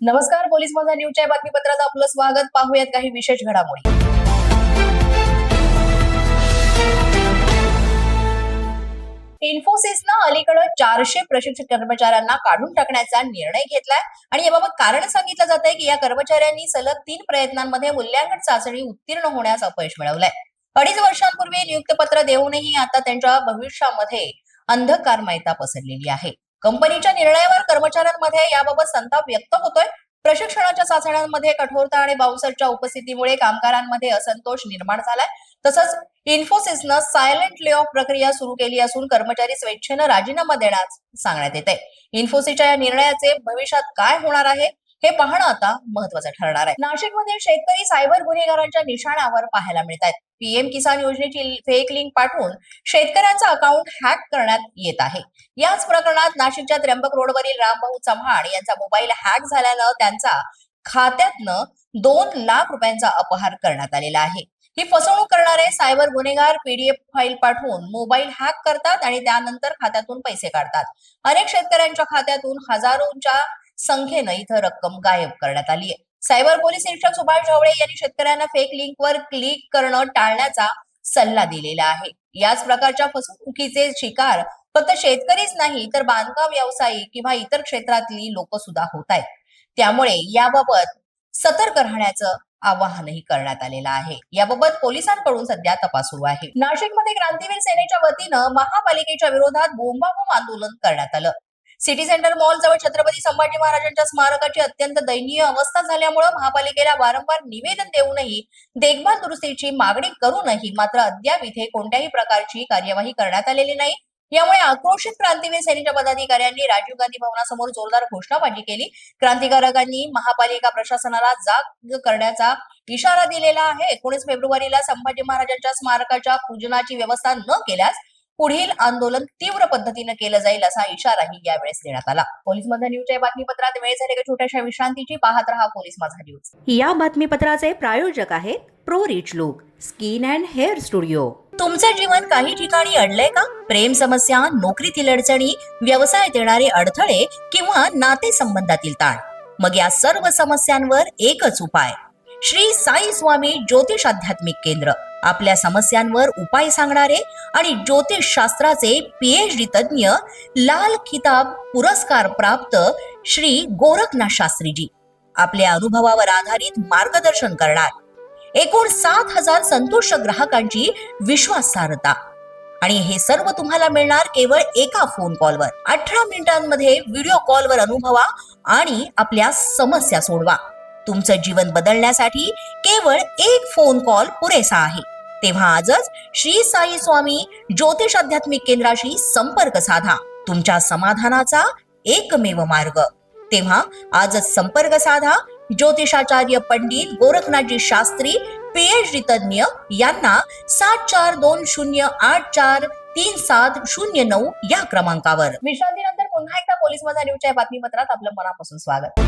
नमस्कार पोलीस माझा न्यूजच्या बातमीपत्रात आपलं स्वागत. पाहूयात काही विशेष घडामोडी. इन्फोसिसनं अलीकडे चारशे प्रशिक्षित कर्मचाऱ्यांना काढून टाकण्याचा निर्णय घेतलाय. आणि याबाबत कारण सांगितलं जात आहे की या कर्मचाऱ्यांनी सलग तीन प्रयत्नांमध्ये मूल्यांकन चाचणी उत्तीर्ण होण्यास अपयश मिळवलंय. अडीच वर्षांपूर्वी नियुक्तपत्र देऊनही आता त्यांच्या भविष्यामध्ये अंधकार मैता पसरलेली आहे. कंपनीच्या निर्णयावर कर्मचाऱ्यांमध्ये याबाबत संताप व्यक्त होतोय. प्रशिक्षणाच्या चाचण्यांमध्ये कठोरता आणि बाउसरच्या उपस्थितीमुळे कामगारांमध्ये असंतोष निर्माण झालाय. तसंच इन्फोसिसनं सायलेंट ले ऑफ प्रक्रिया सुरू केली असून कर्मचारी स्वेच्छेनं राजीनामा देण्यास सांगण्यात येत आहे इन्फोसिसच्या या निर्णयाचे भविष्यात काय होणार आहे? हे पाहणं आता महत्वाचं ठरणार आहे. नाशिकमध्ये शेतकरी सायबर गुन्हेगारांच्या निशाणावर पाहायला मिळत आहेत पीएम किसान योजनेची फेक लिंक पाठवून शेतकऱ्यांचं अकाउंट हॅक करण्यात येत आहे. याच प्रकरणात नाशिकच्या त्र्यंबक रोडवरील रामभाऊ चव्हाण यांचा मोबाईल हॅक झाल्यानं त्यांचा खात्यातनं दोन लाख रुपयांचा अपहार करण्यात आलेला आहे. ही फसवणूक करणारे सायबर गुन्हेगार पीडीएफ फाईल पाठवून मोबाईल हॅक करतात आणि त्यानंतर खात्यातून पैसे काढतात. अनेक शेतकऱ्यांच्या खात्यातून हजारोंच्या संख्येनं इथं रक्कम गायब करण्यात आली आहे सायबर पोलीस निरीक्षक सुभाष ढवळे यांनी शेतकऱ्यांना फेक लिंकवर क्लिक करणं टाळण्याचा सल्ला दिलेला आहे. याच प्रकारच्या फसवणुकीचे शिकार फक्त शेतकरीच नाही तर बांधकाम व्यावसायिक किंवा इतर क्षेत्रातली लोक सुद्धा होत आहेत. त्यामुळे याबाबत सतर्क राहण्याचं आवाहनही करण्यात आलेलं आहे. याबाबत पोलिसांकडून सध्या तपास सुरू आहे. नाशिकमध्ये क्रांतीवीर सेनेच्या वतीनं महापालिकेच्या विरोधात बोंबाबोंब आंदोलन करण्यात आलं. सिटी सेंटर मॉल जवळ छत्रपती संभाजी महाराजांच्या स्मारकाची अत्यंत दयनीय अवस्था झाल्यामुळे महापालिकेला वारंवार निवेदन देऊनही देखभाल दुरुस्तीची मागणी करूनही मात्र अद्याप इथे कोणत्याही प्रकारची कार्यवाही करण्यात आलेली नाही. यामुळे आक्रोशित क्रांतीवीर सेनेच्या पदाधिकाऱ्यांनी राजीव गांधी भवनासमोर जोरदार घोषणाबाजी केली. क्रांतिकारकांनी महापालिका प्रशासनाला जाग करण्याचा इशारा दिलेला आहे. एकोणीस फेब्रुवारीला संभाजी महाराजांच्या स्मारकाच्या पूजनाची व्यवस्था न केल्यास पुढील आंदोलन तीव्र पद्धतीनं केलं जाईल असा इशाराही यावेळेस देण्यात आला. पोलीस माझा न्यूजच्या या बातमीपत्रात वेळ झाले का? छोट्याशा विश्रांतीची पाहत रहा पोलीस माझा न्यूज. या बातमीपत्राचे प्रायोजक आहेत pro rich look skin and hair studio. तुमचं जीवन काही ठिकाणी अडलंय का? प्रेम समस्या नोकरीतील अडचणी व्यवसायात येणारे अडथळे किंवा नाते संबंधातील ताण. मग या सर्व समस्यांवर एकच उपाय श्री साई स्वामी ज्योतिष आध्यात्मिक केंद्र. आपल्या समस्यांवर उपाय सांगणारे आणि ज्योतिष शास्त्राचे पीएच डी तज्ज्ञ लाल खिताब पुरस्कार प्राप्त श्री गोरखनाथ शास्त्रीजी. आपल्या अनुभवावर आधारित मार्गदर्शन करणार. एकूण सात हजार संतुष्ट ग्राहकांची विश्वासार्हता. आणि हे सर्व तुम्हाला मिळणार केवळ एका फोन कॉलवर अठरा मिनिटांमध्ये व्हिडिओ कॉलवर अनुभवा आणि आपल्या समस्या सोडवा. तुमचं जीवन बदलण्यासाठी केवळ एक फोन कॉल पुरेसा आहे. तेव्हा आजच श्री साई स्वामी ज्योतिष आध्यात्मिक केंद्राशी संपर्क साधा. तुमच्या समाधानाचा एकमेव मार्ग. तेव्हा आजच संपर्क साधा. ज्योतिषाचार्य पंडित गोरखनाथजी शास्त्री पीएचडी तज्ज्ञ यांना सात चार दोन शून्य आठ चार तीन सात शून्य नऊ या क्रमांकावर. विश्रांतीनंतर पुन्हा एकदा पोलीस माझा न्यूजच्या बातमीपत्रात आपलं मनापासून स्वागत.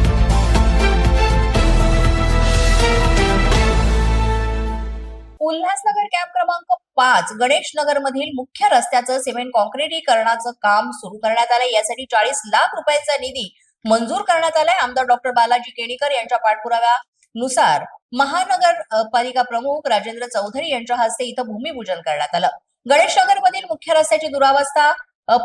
उल्हासनगर कॅम्प क्रमांक पाच गणेश नगर मधील मुख्य रस्त्याचं सिमेंट कॉन्क्रिटीकरणाचं काम सुरू करण्यात आलं यासाठी चाळीस लाख रुपयाचा निधी मंजूर करण्यात आलाय. आमदार डॉक्टर बालाजी केणीकर यांच्या पाठपुराव्यानुसार महानगर पालिका प्रमुख राजेंद्र चौधरी यांच्या हस्ते इथं भूमिपूजन करण्यात आलं. गणेश नगर मधील मुख्य रस्त्याची दुरावस्था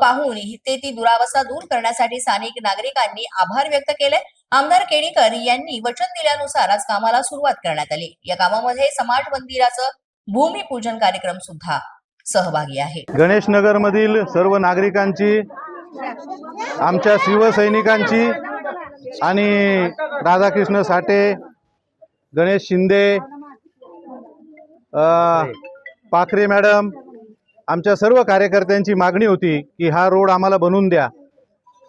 पाहून ते ती दुरावस्था दूर करण्यासाठी स्थानिक नागरिकांनी आभार व्यक्त केले आमदार केणीकर यांनी वचन दिल्यानुसार आज कामाला सुरुवात करण्यात आली. या कामामध्ये समाज मंदिराचं भूमिपूजन कार्यक्रम सुद्धा सहभागी आहे. गणेश नगरमधील सर्व नागरिकांची आमच्या शिवसैनिकांची आणि राधाकृष्ण साठे गणेश शिंदे पाखरे मॅडम आमच्या सर्व कार्यकर्त्यांची मागणी होती की हा रोड आम्हाला बनवून द्या.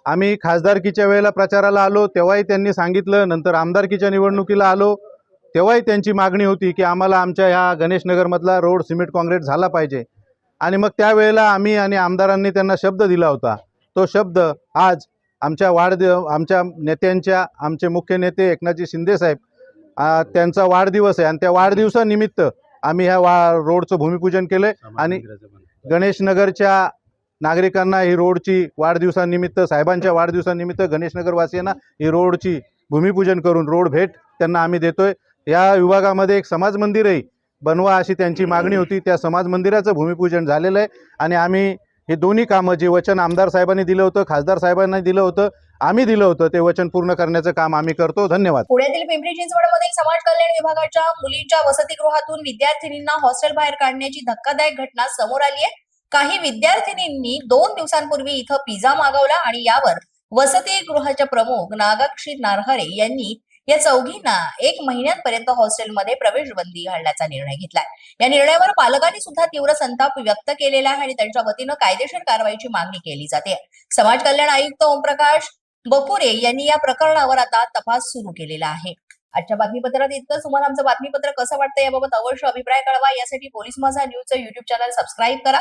आम्ही खासदारकीच्या वेळेला प्रचाराला आलो तेव्हाही त्यांनी सांगितलं नंतर आमदारकीच्या निवडणुकीला आलो तेव्हाही त्यांची मागणी होती की आम्हाला आमच्या ह्या गणेशनगरमधला रोड सिमेंट काँक्रीट झाला पाहिजे. आणि मग त्यावेळेला आम्ही आणि आमदारांनी त्यांना शब्द दिला होता. तो शब्द आज आमच्या वाढदिव आमच्या नेत्यांच्या आमचे मुख्य नेते एकनाथजी शिंदेसाहेब त्यांचा वाढदिवस आहे. आणि त्या वाढदिवसानिमित्त आम्ही ह्या वा रोडचं भूमिपूजन केलं आणि गणेशनगरच्या नागरिकांना ही रोडची वाढदिवसानिमित्त साहेबांच्या वाढदिवसानिमित्त गणेशनगरवासियांना ही रोडची भूमिपूजन करून रोड भेट त्यांना आम्ही देतोय. या विभागामध्ये एक समाज मंदिरही बनवा अशी त्यांची मागणी होती. त्या समाज मंदिराचं भूमिपूजन झालेलं आहे आणि आम्ही हे दोन्ही कामं जे वचन आमदार साहेबांनी दिलं होतं खासदार साहेबांनी दिलं होतं आम्ही दिलं होतं ते वचन पूर्ण करण्याचं काम आम्ही करतो. धन्यवाद. पुण्यातील पिंपरी चिंचवडमध्ये समाज कल्याण विभागाच्या मुलींच्या वसतिगृहातून विद्यार्थिनींना हॉस्टेल बाहेर काढण्याची धक्कादायक घटना समोर आली आहे. काही विद्यार्थिनींनी दोन दिवसांपूर्वी इथं पिझ्झा मागवला आणि यावर वसतिगृहाच्या प्रमुख नागाक्षी नारहरे यांनी या चौघींना एक महिन्यांपर्यंत हॉस्टेलमध्ये प्रवेश बंदी घालण्याचा निर्णय घेतलाय. या निर्णयावर पालकांनी सुद्धा तीव्र संताप व्यक्त केलेला आहे आणि त्यांच्या वतीनं कायदेशीर कारवाईची मागणी केली जाते. समाज कल्याण आयुक्त ओमप्रकाश बपुरे यांनी या प्रकरणावर आता तपास सुरू केलेला आहे. आजच्या बातमीपत्रात इतकं तुम्हाला आमचं बातमीपत्र कसं वाटतं याबाबत अवश्य अभिप्राय कळवा. यासाठी पोलीस माझा न्यूजचं युट्यूब चॅनल सबस्क्राईब करा.